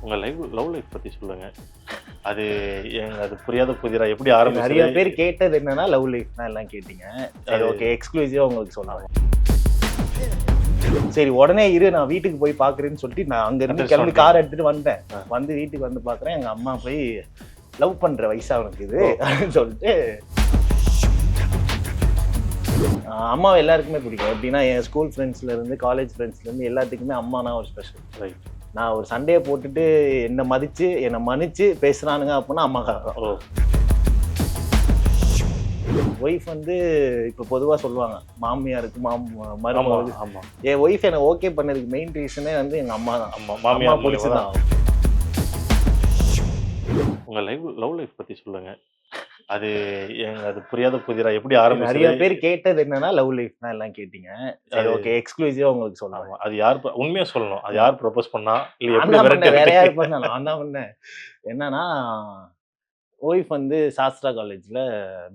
உங்க life love life பத்தி சொல்லுங்க. அது அது புரியாத புதிரா எப்படி ஆரம்பிச்சு நிறைய பேர் கேட்டது என்னன்னா லவ் லைஃப் தான் எல்லாம் கேட்டீங்க. அது- ஓகே எக்ஸ்க்ளூசிவா உங்களுக்கு சொல்லலாம் சரி உடனே இரு நான் வீட்டுக்கு போய் பாக்குறேன்னு சொல்லிட்டு நான் அங்க இருந்து Address கிளம்பி. கார் எடுத்துட்டு வந்தேன். வந்து வீட்டுக்கு வந்து பாக்குறேன். எங்க அம்மா போய் லவ் பண்ற வயசா அவனுக்கு இது அப்படின்னு சொல்லிட்டு. ஆஹ் அம்மாவை எல்லாருக்குமே பிடிக்கும். எப்படின்னா என் ஸ்கூல் ஃப்ரெண்ட்ஸ்ல இருந்து காலேஜ் ஃப்ரெண்ட்ஸ்ல இருந்து எல்லாத்துக்குமே அம்மானா ஒரு ஸ்பெஷல் Right. நான் ஒரு சண்டையை போட்டுட்டு என்னை மதிச்சு என்னை மன்னிச்சு பேசுறானுங்க அப்படின்னா அம்மாக்காக தான் ஒய்ஃப் வந்து இப்போ பொதுவா சொல்லுவாங்க மாமியாருக்கு மாம் மருமகளுக்கு. ஆமா என் ஒய்ஃப் எனக்கு ஓகே பண்ணதுக்கு மெயின் ரீசனே வந்து எங்க அம்மா தான். அம்மா மாமியார் பிடிச்சதான். உங்க லைஃப் லவ் லைஃப் பத்தி சொல்லுங்க. அது அது புரியாத புதிரா எப்படி ஆரம்பிச்சு நிறைய பேர் கேட்டது என்னன்னா லவ் லைஃப் தான் எல்லாம் கேட்டீங்க. அது- ஓகே எக்ஸ்க்ளூசிவா உங்களுக்கு சொல்லலாம் அது யார் உண்மையா சொல்லணும். அது யார் ப்ரொபோஸ் பண்ணா? இல்ல வேற யாரு பண்ண நான் தான் பண்ணேன். என்னன்னா ஒய்ஃப் வந்து சாஸ்திரா காலேஜ்ல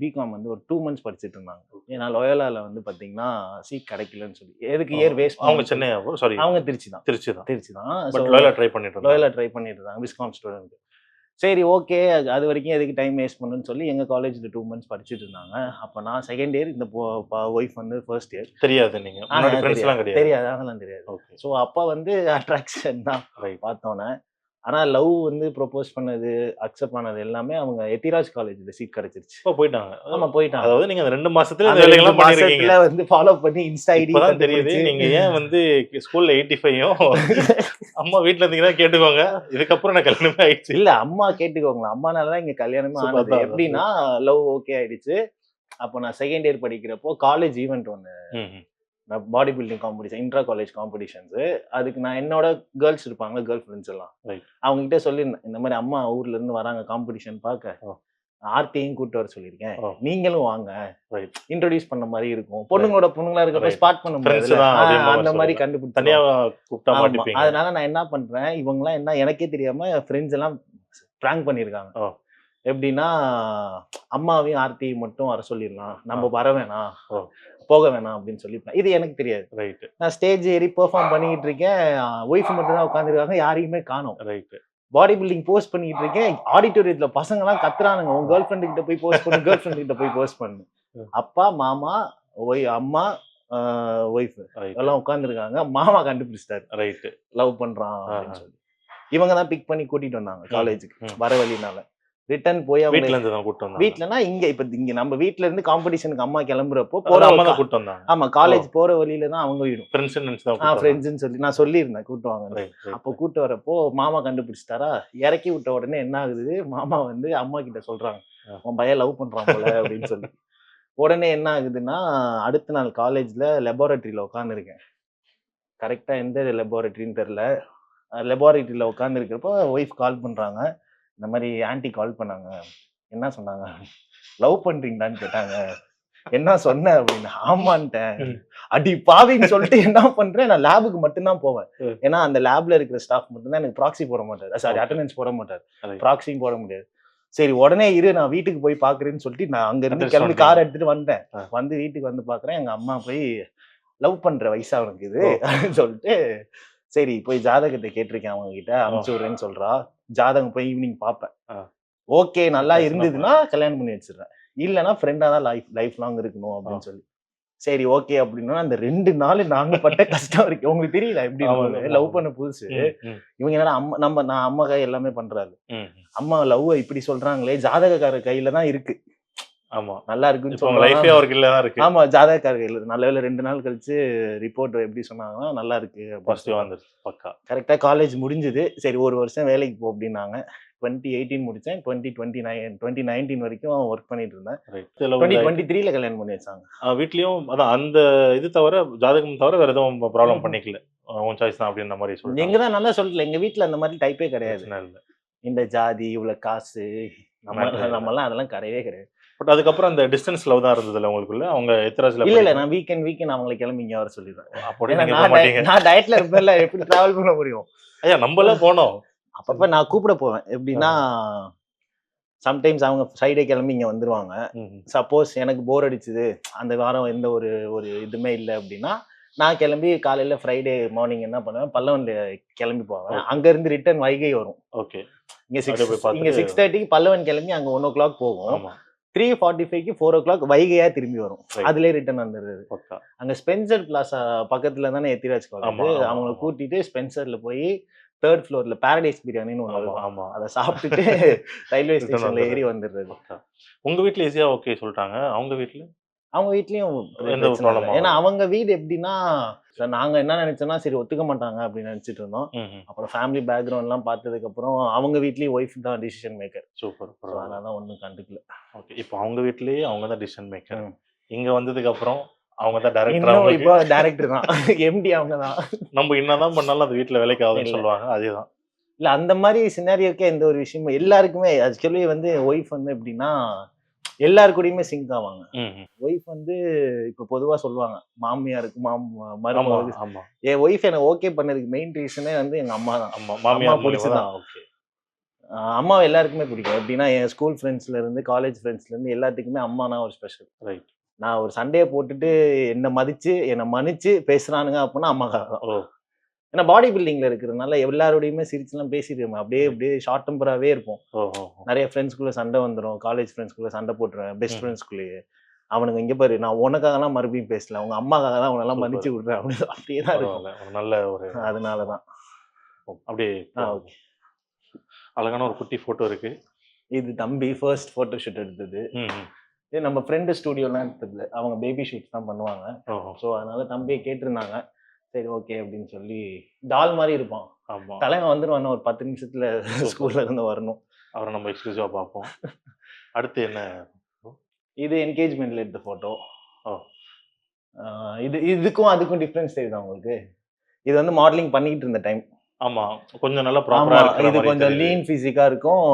பிகாம் வந்து ஒரு டூ மந்த்ஸ் படிச்சுட்டு இருந்தாங்க. ஏன்னா லோயலால வந்து பாத்தீங்கன்னா சீட் கிடைக்கலன்னு சொல்லி எதுக்கு இயர் வேஸ்ட் அவங்க சென்னை சாரி அவங்க திருச்சி தான். திருச்சி தான். திருச்சி தான். லோயலா ட்ரை பண்ணிட்டு லோயலா ட்ரை பண்ணிட்டு இருந்தாங்க விஸ்காம் ஸ்டூடெண்ட் சரி ஓகே. அது வரைக்கும் எதுக்கு டைம் வேஸ்ட் பண்ணுன்னு சொல்லி எங்க காலேஜ்ல டூ மந்த்ஸ் படிச்சுட்டு இருந்தாங்க. அப்ப நான் செகண்ட் இயர் இந்த ஒய்ஃப் வந்து ஃபர்ஸ்ட் இயர் தெரியாது நீங்க. முன்னாடி ஃப்ரெண்ட்ஸ் எல்லாம் கிடையாது. தெரியாது அதெல்லாம் தெரியாது. ஓகே ஸோ அப்பா வந்து அட்ராக்ஷன் தான் பார்த்தோன்னே ஆனா லவ் வந்து ப்ரொபோஸ் பண்ணது அக்செப்ட் பண்ணது எல்லாமே அவங்க எத்திராஜ் காலேஜ்ல சீட் கிடைச்சிருச்சு. இப்போ போயிட்டாங்க. ஆமா போயிட்டாங்க. அதாவது நீங்க அந்த ரெண்டு மாசத்துல வேலைகள்லாம் மாசத்துல வந்து ஃபாலோ பண்ணி இன்ஸ்டா ஐடி இப்பதான் தெரியுது நீங்க ஏன் வந்து ஸ்கூல்ல எயிட்டி ஃபைவும் அம்மா வீட்ல இருந்தீங்கன்னா கேட்டுக்கோங்க. இதுக்கப்புறம் எனக்கு கல்யாணமே ஆயிடுச்சு. இல்ல அம்மா கேட்டுக்கோங்களேன். அம்மானால தான் இங்க கல்யாணமே ஆனது. எப்படின்னா லவ் ஓகே ஆயிடுச்சு. அப்போ நான் செகண்ட் இயர் படிக்கிறப்போ காலேஜ் ஈவெண்ட் ஒன்று. Body building competition intra college competitions அதுக்கு நான் என்னோட கேர்ள்ஸ் இருப்பாங்க கேர்ள் ஃப்ரெண்ட்ஸ் எல்லாம் Right. அவங்க கிட்ட சொல்லியிருந்தேன் இந்த மாதிரி அம்மா ஊர்ல இருந்து வராங்க காம்படிஷன் பார்க்க ஓ. ஆர்த்தியும் கூட்டு வர சொல்லியிருக்கேன். நீங்களும் வாங்க. இன்ட்ரோடியூஸ் பண்ண மாதிரி இருக்கும் பொண்ணுங்களோட பொண்ணுங்களா Right. ஸ்பாட் பண்ண முடியாது அந்த மாதிரி. கண்டுபிடிச்சு தனியா கூப்பிட்டா அதனால நான் என்ன பண்றேன் இவங்கலாம் என்ன எனக்கே தெரியாம ஃப்ரெண்ட்ஸ் எல்லாம் ப்ராங்க் பண்ணிருக்காங்க ஓ. எப்படின்னா அம்மாவையும் ஆர்த்தியும் மட்டும் வர சொல்லிடலாம் நம்ம. வர வேணாம். போக வேணாம் அப்படின்னு சொல்லி இது எனக்கு தெரியாது. ரைட் நான் ஸ்டேஜ் ஏறி பெர்ஃபார்ம் பண்ணிட்டு இருக்கேன் ஒய்ஃப் மட்டும் தான் உட்காந்துருக்காங்க யாரையுமே காணோம். ரைட் பாடி பில்டிங் போஸ்ட் பண்ணிட்டு இருக்கேன் ஆடிட்டோரியத்துல பசங்க எல்லாம் கத்துறானுங்க. உங்க கேர்ள் ஃப்ரெண்டு கிட்ட போய் போஸ்ட் பண்ணு கேர்ள் ஃப்ரெண்டு கிட்ட போய் போஸ்ட் பண்ணு. அப்பா மாமா ஒய் அம்மா ஒய்ஃப் எல்லாம் உட்காந்துருக்காங்க மாமா கண்டுபிடிச்சிட்டாரு. ரைட் லவ் பண்றான். அப்படின்னு. சொல்லி. இவங்க தான் பிக் பண்ணி கூட்டிட்டு வந்தாங்க காலேஜுக்கு ம். வர வழினால. ரிட்டர்ன் போய் வீட்ல அவங்க இருந்து தான் கூட்டு வந்தாங்க. வீட்லனா இங்க இப்ப இங்க நம்ம வீட்ல இருந்து காம்படிஷனுக்கு அம்மா கிளம்புறப்போ போற அம்மா தான் கூட்டு வந்தாங்க. ஆமா காலேஜ் போற வழியில தான் அவங்க வீடும். ஃப்ரெண்ட்ஸ் தான் ஆ கூட்டு ஃப்ரெண்ட்ஸ்னு சொல்லி நான் சொல்லியிருந்தேன் கூட்டுவாங்க ரைட் அப்போ கூட்டு வரப்போ மாமா கண்டுபிடிச்சிட்டாரா? இறக்கி விட்ட உடனே என்ன ஆகுது? மாமா வந்து அம்மா கிட்ட சொல்றாங்க. உன் பையன் லவ் பண்றான் போல அப்படின்னு சொல்லி. உடனே என்ன ஆகுதுன்னா அடுத்த நாள் காலேஜ்ல லெபார்டரியில உட்காந்துருக்கேன் கரெக்டா எந்த லெபார்டரின்னு தெரியல. லெபார்டரியில உட்காந்துருக்கிறப்போ ஒய்ஃப் கால் பண்றாங்க. இந்த மாதிரி ஆன்ட்டி கால் பண்ணாங்க என்ன சொன்னாங்க லவ் பண்றீங்களான்னு கேட்டாங்க என்ன சொன்ன அப்படின்னு ஆமான்ட்டேன். அடி பாவின்னு சொல்லிட்டு என்ன பண்றேன் நான் லேபுக்கு மட்டும்தான் போவேன். ஏன்னா அந்த லேப்ல இருக்கிற ஸ்டாஃப் மட்டும்தான் எனக்கு ப்ராக்ஸி போட மாட்டாரு சாரி. அட்டண்டன்ஸ் போட மாட்டாரு. ப்ராக்ஸியும் போட முடியாது சரி உடனே இரு நான் வீட்டுக்கு போய் பாக்குறேன்னு சொல்லிட்டு நான் அங்க இருந்து கிளம்பி. கார் எடுத்துட்டு வந்தேன். வந்து வீட்டுக்கு வந்து பாக்குறேன் எங்க அம்மா போய் லவ் பண்ற வயசா அவனுக்கு இது. அப்படின்னு சொல்லிட்டு சரி போய் ஜாதகத்தை கேட்டிருக்கேன் அவங்க கிட்ட அனுப்பிச்சு விடுறேன்னு சொல்றா. ஜாதகம் போய் ஈவினிங் பார்ப்பேன். ஆ. ஓகே நல்லா இருந்ததுன்னா கல்யாணம் பண்ணி வச்சிடுறேன். இல்லைன்னா ஃப்ரெண்டா தான் லைஃப் லைஃப் லாங் இருக்கணும் அப்படின்னு சொல்லி. சரி ஓகே அப்படின்னா அந்த ரெண்டு நாள் நாங்க பட்ட கஷ்டம் இருக்கு. உங்களுக்கு தெரியல எப்படி. லவ் பண்ண புதுசு. இவங்க என்னடா அம்மா நம்ம நான் அம்மா கை எல்லாமே பண்றாரு. அம்மா லவ் இப்படி சொல்றாங்களே ஜாதகக்கார கையில தான் இருக்கு. ஆமா. நல்லா இருக்குன்னு சொல்றாங்க லைஃபே அவருக்கு இல்ல தான் இருக்கு. ஆமா ஜாதகக்கார கையில இருக்கு. நல்ல வேளை ரெண்டு நாள் கழிச்சு ரிப்போர்ட் எப்படி சொன்னாங்கன்னா நல்லா இருக்கு பாசிட்டிவா வந்துருச்சு பக்கா. கரெக்டா காலேஜ் முடிஞ்சது. சரி ஒரு வருஷம் வேலைக்கு போ அப்படின்னாங்க. டுவெண்ட்டி எயிட்டீன் முடிச்சேன். Twenty twenty nine twenty nineteen வரைக்கும் ஒர்க் பண்ணிட்டு இருந்தேன். ரைட் டுவெண்ட்டி டுவெண்ட்டி த்ரீல கல்யாணம் பண்ணி வச்சாங்க. வீட்லயும் அதான் அந்த இது தவிர ஜாதகம் தவிர வேற எதுவும் ப்ராப்ளம் பண்ணிக்கல. உன் சாய்ஸ் தான் அப்படின்ற மாதிரி எங்க சொல்லுங்க தான் நல்லா சொல்லல எங்க வீட்ல அந்த மாதிரி டைப்பே கிடையாது. இந்த ஜாதி இவ்வளவு காசு நம்ம இல்ல. நம்மலாம் அதெல்லாம் கிடையவே கிடையாது. பட் அதுக்கப்புறம் அந்த டிஸ்டன்ஸ் லவ் தான் இருந்ததுல உங்களுக்குள்ள? அவங்க எத்தராஜ்ல இல்ல இல்ல நான் வீக்கெண்ட் வீக்கெண்ட் அவங்களை கிளம்பி இங்க வர சொல்லிடுறேன். அப்படி நான் டயட்ல இருப்பேன்ல எப்படி டிராவல் பண்ண முடியும்? ஐயா நம்மளாம் போனோம். அப்பப்ப நான் கூப்பிட போவேன். எப்படின்னா சம்டைம்ஸ் அவங்க ஃப்ரைடே கிளம்பி இங்க வந்துருவாங்க. சப்போஸ் எனக்கு போர் அடிச்சுது அந்த வாரம் எந்த ஒரு ஒரு இதுமே இல்லை அப்படின்னா நான் கிளம்பி காலையில ஃப்ரைடே மார்னிங் என்ன பண்ணுவேன்? பல்லவன்ல கிளம்பி போவேன். அங்க இருந்து ரிட்டர்ன் வைகை வரும். ஓகே. இங்க சிக்ஸ் இங்க சிக்ஸ் தேர்ட்டிக்கு பல்லவன் கிளம்பி அங்க ஒன் ஓ கிளாக் போகும் த்ரீ ஃபார்ட்டி ஃபைவ்க்கு ஃபோர் ஓ கிளாக் வைகையா திரும்பி வரும். அதுலயே ரிட்டர்ன் வந்துடுது அங்க ஸ்பென்சர் பிளாசா பக்கத்துல தானே எத்திராஜ் காலேஜ் அவங்கள. கூட்டிட்டு ஸ்பென்சர்ல போய் தேர்ட் ஃப்ளோர்ல பாரடைஸ் பிரியாணின்னு ஒன்று ஆமா இருக்கும். ஆமா. அதை சாப்பிட்டுட்டு ரயில்வே ஸ்டேஷன்ல. ஏறி வந்துடுறது. பக்கா. உங்க வீட்ல ஈஸியா ஓகே சொல்லிட்டாங்க. அவங்க வீட்ல? அவங்க வீட்லயும். ஏன்னா அவங்க வீடு எப்படின்னா நாங்க என்ன நினைச்சோம்னா சரி ஒத்துக்க மாட்டாங்க அப்படின்னு நினைச்சிட்டு இருந்தோம். அப்புறம் ஃபேமிலி பேக்ரவுண்ட் எல்லாம் பார்த்ததுக்கு அப்புறம் அவங்க வீட்லயும் ஒய்ஃப் தான் டிசிஷன் மேக்கர் சூப்பர் அதனால ஒன்றும் கண்டுக்கல. ஓகே இப்போ அவங்க வீட்லயே அவங்க தான் டிசிஷன் மேக்கர். இங்க வந்ததுக்கு அப்புறம் அவங்க தான் டேரக்டர் இப்போ டேரக்டர் தான். எம்டி அவங்க தான். நம்ம என்னதான் பண்ணாலும் அது வீட்ல வேலைக்கு ஆகுதுன்னு. சொல்லுவாங்க. அதேதான். இல்ல அந்த மாதிரி சினாரியோக்கே எந்த ஒரு விஷயமும் எல்லாருக்குமே ஆக்சுவலி வந்து ஒய்ஃப் வந்து எப்படின்னா எல்லாரு கூடயுமே சிங்க் ஆவாங்க. ஒய்ஃப் வந்து இப்ப பொதுவா சொல்லுவாங்க மாமியாருக்கு மாம் மருமகளுக்கு என் ஒய்ஃப் எனக்கு ஓகே பண்ணதுக்கு மெயின் ரீசனே வந்து எங்க அம்மா தான். அம்மா ஆஹ் அம்மாவை எல்லாருக்குமே பிடிக்கும். எப்படின்னா என் ஸ்கூல் ஃப்ரெண்ட்ஸ்ல இருந்து காலேஜ் ஃப்ரெண்ட்ஸ்ல இருந்து எல்லாத்துக்குமே அம்மானா ஒரு ஸ்பெஷல் ரைட் நான் ஒரு சண்டையை போட்டுட்டு என்னை மதிச்சு என்னை மன்னிச்சு பேசுறானுங்க அப்படின்னா அம்மாக்காக தான். ஏன்னா பாடி பில்டிங்ல இருக்கிறதுனால எல்லாரோடையுமே சிரிச்சுலாம் பேசிட்டு அப்படியே அப்படியே ஷார்ட் டெம்பராகவே இருப்போம். நிறைய ஃப்ரெண்ட்ஸ்குள்ள சண்டை வந்துடும் காலேஜ் ஃப்ரெண்ட்ஸ்குள்ள சண்டை போட்டுருவேன். பெஸ்ட். ஃப்ரெண்ட்ஸ்குள்ளேயே அவனுங்க இங்க பாரு நான் உனக்காகலாம் மறுபடியும் பேசல. உங்க அம்மாக்காக தான் அவனெல்லாம். மன்னிச்சு விடுறேன். அப்படின்னு அப்படியே தான் இருக்கும். நல்ல ஒரு அதனால தான் அப்படியே. அழகான ஒரு குட்டி போட்டோ இருக்கு. இது தம்பி ஃபர்ஸ்ட் ஃபோட்டோ ஷூட் எடுத்தது. இது நம்ம ஃப்ரெண்டு ஸ்டூடியோலாம் எடுத்தது அவங்க பேபி ஷூட்ஸ் தான் பண்ணுவாங்க. ஸோ அதனால தம்பியை கேட்டிருந்தாங்க. சரி ஓகே அப்படின்னு சொல்லி டால் மாதிரி இருப்பான். தலைவன் வந்துருவான் ஒரு பத்து நிமிஷத்துல ஸ்கூல்ல இருந்து வரணும். அவரை நம்ம எக்ஸ்க்ளூசிவா பார்ப்போம். அடுத்து என்ன? இது என்கேஜ்மெண்ட்ல எடுத்த போட்டோ ஓ. இது இதுக்கும் அதுக்கும் டிஃப்ரென்ஸ் தெரியுதா உங்களுக்கு. இது வந்து மாடலிங் பண்ணிக்கிட்டு இருந்த டைம் ஆமா. கொஞ்சம் நல்லா ப்ராப்பரா இது கொஞ்சம். லீன் பிசிக்கா இருக்கும்.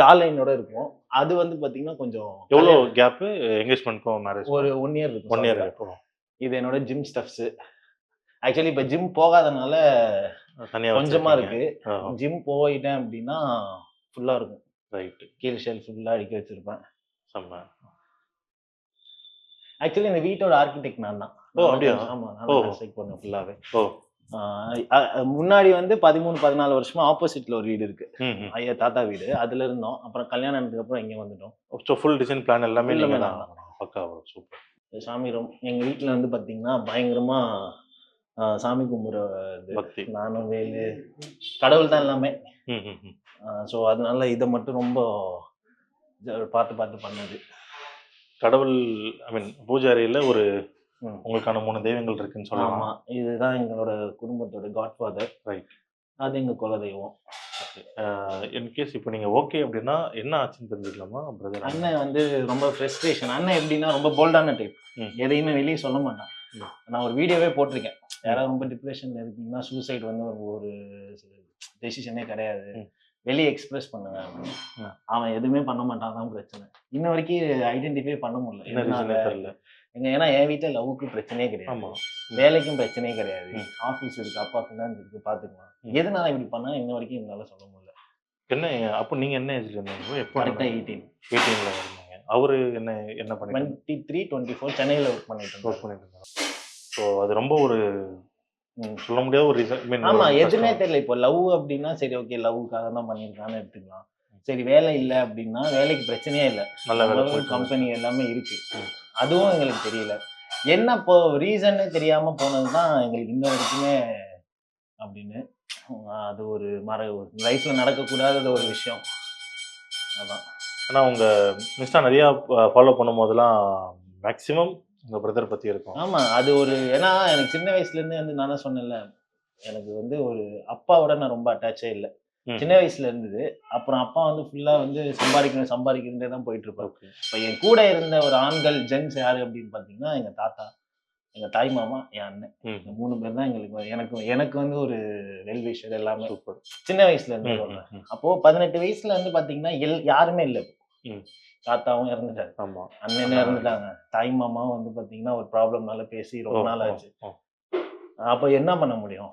ஜாலைனோட இருக்கும். அது வந்து பாத்தீங்கன்னா கொஞ்சம் எவ்வளவு கேப் என்கேஜ்மெண்ட்க்கும் மேரேஜ் ஒரு ஒன் இயர் இருக்கும். ஒன் இயர் ஆ. இது என்னோட ஜிம் ஸ்டப்ஸ் ஆக்சுவலி இப்ப ஜிம் போகாதனால கொஞ்சமா இருக்கு. ஜிம் போயிட்டேன் அப்படின்னா ஃபுல்லா இருக்கும். ரைட் கீழ் ஷெல் ஃபுல்லா அடுக்கி வச்சிருப்பேன். செம்ம. ஆக்சுவலி இந்த வீட்டோட ஆர்கிடெக்ட் நான் தான். ஓ, அப்படியா? ஆமா. நான் கன்ஸ்ட்ரக்ட் பண்ணேன் ஃபுல்லாவே ஓ. முன்னாடி வந்து பதிமூணு பதினாலு வருஷமா ஆப்போசிட்ல ஒரு வீடு இருக்கு. ஐயா தாத்தா வீடு. அதுல இருந்தோம். அப்புறம் கல்யாணம் ஆனதுக்கு அப்புறம் இங்க வந்துட்டோம். ஸோ ஃபுல் டிசைன் பிளான் எல்லாமே எல்லாமே தான் பக்கா சூப்பர் சாமி ரொம்ப எங்க வீட்டுல வந்து பாத்தீங்கன்னா பயங்கரமா சாமி கும்பிடுற பக்தி. நானும் வேலு. கடவுள் தான் எல்லாமே ஸோ அதனால இதை மட்டும் ரொம்ப பார்த்து பார்த்து பண்ணது. கடவுள் ஐ மீன் பூஜை அறையில ஒரு. உங்களுக்கான மூணு தெய்வங்கள் இருக்குன்னு சொல்லலாம். இதுதான் எங்களோட குடும்பத்தோட காட்ஃபாதர் Right. அது எங்க குலதெய்வம். இன்கேஸ் இப்போ நீங்க ஓகே அப்படின்னா என்ன ஆச்சுன்னு தெரிஞ்சுக்கலாமா பிரதர் அண்ணன் வந்து ரொம்ப ஃப்ரெஸ்ட்ரேஷன் அண்ணன் எப்படின்னா ரொம்ப போல்டான டைப் ம். எதையுமே வெளியே சொல்ல மாட்டான். நான் ஒரு வீடியோவே போட்டிருக்கேன். யாராவது ரொம்ப டிப்ரெஷன்ல இருக்கீங்கன்னா சூசைட் வந்து ஒரு ஒரு டெசிஷனே கிடையாது. வெளியே எக்ஸ்பிரஸ் பண்ணுங்க அப்படின்னு. அவன் எதுவுமே பண்ண மாட்டான் தான் பிரச்சனை. இன்ன வரைக்கும் ஐடென்டிஃபை பண்ண முடியல. தெரியல. எங்க ஏன்னா என் வீட்டுல லவ்வுக்கு பிரச்சனையே கிடையாது. வேலைக்கும் பிரச்சனையே கிடையாது. ம். ஆபீஸ் இருக்கு அப்பா ஃபினான்ஸ் இருக்கு பாத்துக்கலாம். ம். எதனால இப்படி பண்ணா இன்ன வரைக்கும் எங்களால சொல்ல முடியல. என்ன அப்போ நீங்க என்ன ஏஜ்ல இருந்தீங்க? எப்போ எயிட்டீன் எயிட்டீன்ல இருந்தீங்க அவரு என்ன என்ன பண்ணிட்டு டுவெண்ட்டி த்ரீ டுவெண்ட்டி ஃபோர் சென்னையில ஒர்க் பண்ணிட்டு ஒர்க் பண்ணிட்டு இருந்தாங்க ஸோ அது ரொம்ப ஒரு. சொல்ல முடியாத ஒரு ரீசன் ஆமா எதுவுமே தெரியல. இப்போ லவ் அப்படின்னா சரி ஓகே லவ்வுக்காக தான் பண்ணியிருக்கான்னு எடுத்துக்கலாம். சரி வேலை இல்லை அப்படின்னா வேலைக்கு பிரச்சனையே இல்லை. நல்ல வேலை கம்பெனி எல்லாமே இருக்கு. அதுவும் எங்களுக்கு தெரியல. என்ன இப்போ ரீசன்னு தெரியாம போனது தான் எங்களுக்கு இன்ன வரைக்குமே அப்படின்னு அது ஒரு மற லைஃப்ல நடக்கக்கூடாத ஒரு விஷயம். அதான். ஆனா உங்க இன்ஸ்டா நிறைய ஃபாலோ பண்ணும் போதெல்லாம் மேக்ஸிமம் உங்க பிரதர் பத்தி இருக்கும் ஆமா அது ஒரு ஏன்னா எனக்கு சின்ன வயசுல இருந்தே வந்து நான் தான் சொன்னேன்ல எனக்கு வந்து ஒரு அப்பாவோட நான் ரொம்ப அட்டாச்சே இல்லை. சின்ன வயசுல இருந்தது அப்புறம் அப்பா வந்து ஃபுல்லா வந்து சம்பாதிக்கணும் சம்பாதிக்கிறதே தான் போயிட்டு இருப்பாரு. இப்போ என் கூட இருந்த ஒரு ஆண்கள் ஜென்ஸ் யாரு அப்படின்னு பாத்தீங்கன்னா எங்க தாத்தா எங்க தாய் மாமா என் அண்ணன். இந்த மூணு பேர் தான் எங்களுக்கு எனக்கு எனக்கு வந்து ஒரு வெல்விஷர் எல்லாமே சின்ன வயசுல இருந்து. அப்போ பதினெட்டு வயசுல வந்து பாத்தீங்கன்னா எல் யாருமே இல்லை. தாத்தாவும் இறந்துட்டாரு. ஆமா. அண்ணனும் இறந்துட்டாங்க. தாய் மாமாவும் வந்து பாத்தீங்கன்னா ஒரு ப்ராப்ளம்னால பேசி ரொம்ப நாள் ஆச்சு. அப்போ என்ன பண்ண முடியும்?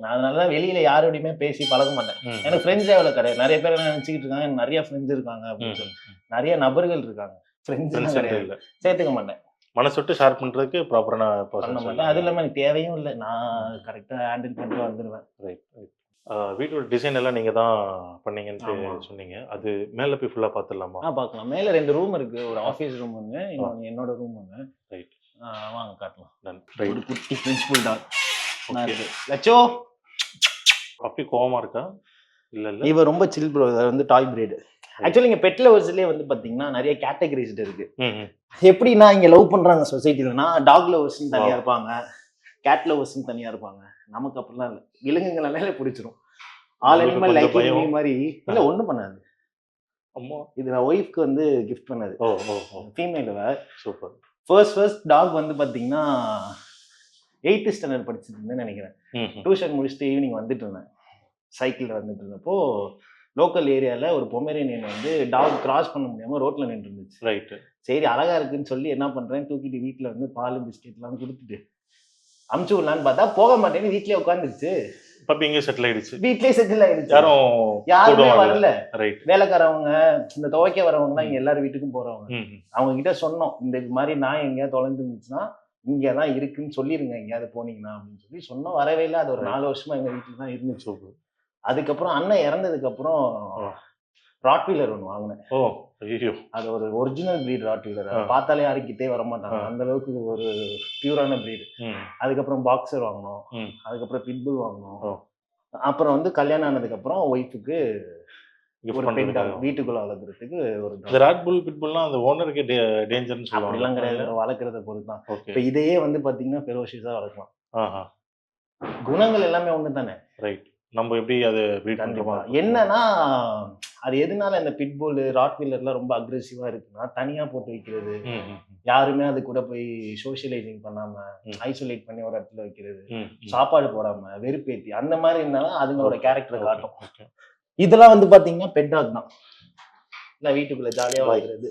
நான் அதனாலதான் வெளியில யாரோடையுமே பேசி பழக மாட்டேன். எனக்கு ஃப்ரெண்ட்ஸே அவ்வளவு கிடையாது. நிறைய பேர் என்ன நினைச்சுக்கிட்டு இருக்காங்க நிறைய ஃப்ரெண்ட்ஸ் இருக்காங்க அப்படின்னு சொல்லி. நிறைய நபர்கள் இருக்காங்க. ஃப்ரெண்ட்ஸ் கிடையாது. சேர்த்துக்க மாட்டேன். மனசு விட்டு ஷேர் பண்றதுக்கு ப்ராப்பரான பண்ண மாட்டேன். அது இல்லாம எனக்கு தேவையும் இல்லை. நான் கரெக்டா ஹேண்டில் பண்ணிட்டு வந்துடுவேன் ரைட் ரைட் வீட்டோட டிசைன் எல்லாம் நீங்க தான் பண்ணீங்கன்ட்டு ஆமா. சொன்னீங்க. அது மேல போய் ஃபுல்லா பாத்துடலாமா ஆ பார்க்கலாம். மேல ரெண்டு ரூம் இருக்கு. ஒரு ஆஃபீஸ் ரூம் ஒன்று இன்னொன்று என்னோட ரூம் ஒன்று ரைட் வாங்க காட்டலாம். டன் ரைட் குட்டி பிரின்சிபல் டாக் லட்சோ அப்படி கோவமா இருக்கா? இல்ல இல்ல. இவ ரொம்ப சில் ப்ரோ வந்து டாய் பிரீடு ஆக்சுவலி இங்க பெட் லவர்ஸ்லயே வந்து பாத்தீங்கன்னா நிறைய கேட்டகரிஸ் இருக்கு. ம், ம். எப்படின்னா இங்க லவ் பண்றாங்க சொசைட்டிலனா டாக் லவர்ஸ்னு தனியா இருப்பாங்க. கேட் லவர்ஸ்னு தனியா இருப்பாங்க. நமக்கு அப்படிலாம் இல்லை. விலங்குங்களாலே பிடிச்சிரும். All animal like. மாதிரி. இல்ல ஒண்ணும் பண்ணாது. இது நான் ஒய்ஃப்க்கு வந்து கிஃப்ட் பண்ணது. Female super first first dog வந்து பாத்தீங்கன்னா எயித்து ஸ்டாண்டர்ட் படிச்சுட்டு இருந்தேன்னு நினைக்கிறேன். டியூஷன் முடிச்சுட்டு ஈவினிங் வந்துட்டு இருந்தேன். சைக்கிளில் வந்துட்டு இருந்தப்போ லோக்கல் ஏரியாவில் ஒரு பொமேரியன் வந்து டாக் கிராஸ் பண்ண முடியாமல் ரோட்டில் நின்று இருந்துச்சு ரைட் சரி அழகா இருக்குன்னு சொல்லி என்ன பண்ணுறேன் தூக்கிட்டு வீட்டில் வந்து பால் பிஸ்கெட்லாம் கொடுத்துட்டு அமுச்சு விடலான்னு பார்த்தா போக மாட்டேன்னு வீட்லயே உட்காந்துருச்சு பப்பி இங்கே செட்டில் ஆயிடுச்சு. வீட்லயே செட்டில் ஆயிடுச்சு. யாரும் யாருமே. வரல. ரைட் வேலைக்காரவங்க இந்த துவைக்க வரவங்கலாம் இங்க எல்லாரும் வீட்டுக்கும் போறவங்க. அவங்க கிட்ட சொன்னோம் இந்த மாதிரி நான் எங்கேயாவது தொலைந்து இருந்துச்சுன்னா இங்கே தான் இருக்குன்னு சொல்லிருங்க எங்கேயாவது போனீங்கன்னா அப்படின்னு சொல்லி சொன்னோம். வரவே இல்லை. அது ஒரு நாலு வருஷமா எங்க வீட்டில் தான் இருந்துச்சு. அதுக்கப்புறம் அண்ணன் இறந்ததுக்கு அப்புறம். ராட்வீலர் ஒன்று வாங்கினேன். ஓ. அது ஒரு ஒரிஜினல் ராட்வீலர் ஆ. பார்த்தாலே யாருக்கிட்டே வர மாட்டாங்க. அந்த அளவுக்கு ஒரு பியூரான ம். அதுக்கப்புறம் பாக்ஸர் வாங்கினோம். ம். அதுக்கப்புறம் பிட்புல் வாங்கினோம். ஓ. அப்புறம் வந்து கல்யாணம் ஆனதுக்கு அப்புறம் ஒய்ஃபுக்கு வீட்டுக்குள்ள வளர்க்குறதுக்கு ஒரு ராட் புல் பிட் புல்லாம் அந்த ஓனருக்கு டேஞ்சர்னு அப்படிலாம் கிடையாது. சொல்லுவாங்க வளர்க்குறத பொறுத்து தான் இப்போ இதையே வந்து பாத்தீங்கன்னா ஃபெரோஷியஸா வளர்க்கலாம். குணங்கள் எல்லாமே ஒன்று தானே ரைட் நம்ம எப்படி அதை என்னன்னா அது எதனால இந்த பிட்புல் ராட்வீலர்லாம் ரொம்ப அக்ரெசிவா இருக்குன்னா தனியா போட்டு வைக்கிறது. யாருமே அது கூட போய் சோஷியலைசிங் பண்ணாம. ஐசோலேட் பண்ணி ஒரு இடத்துல வைக்கிறது. சாப்பாடு போடாம வெறுப்பேத்தி. அந்த மாதிரி இருந்தாலும் அதுங்களோட கேரக்டரை காட்டும். இதெல்லாம் வந்து பாத்தீங்கன்னா பெட் டாக் தான். இல்ல வீட்டுக்குள்ள ஜாலியா வளர்க்குறது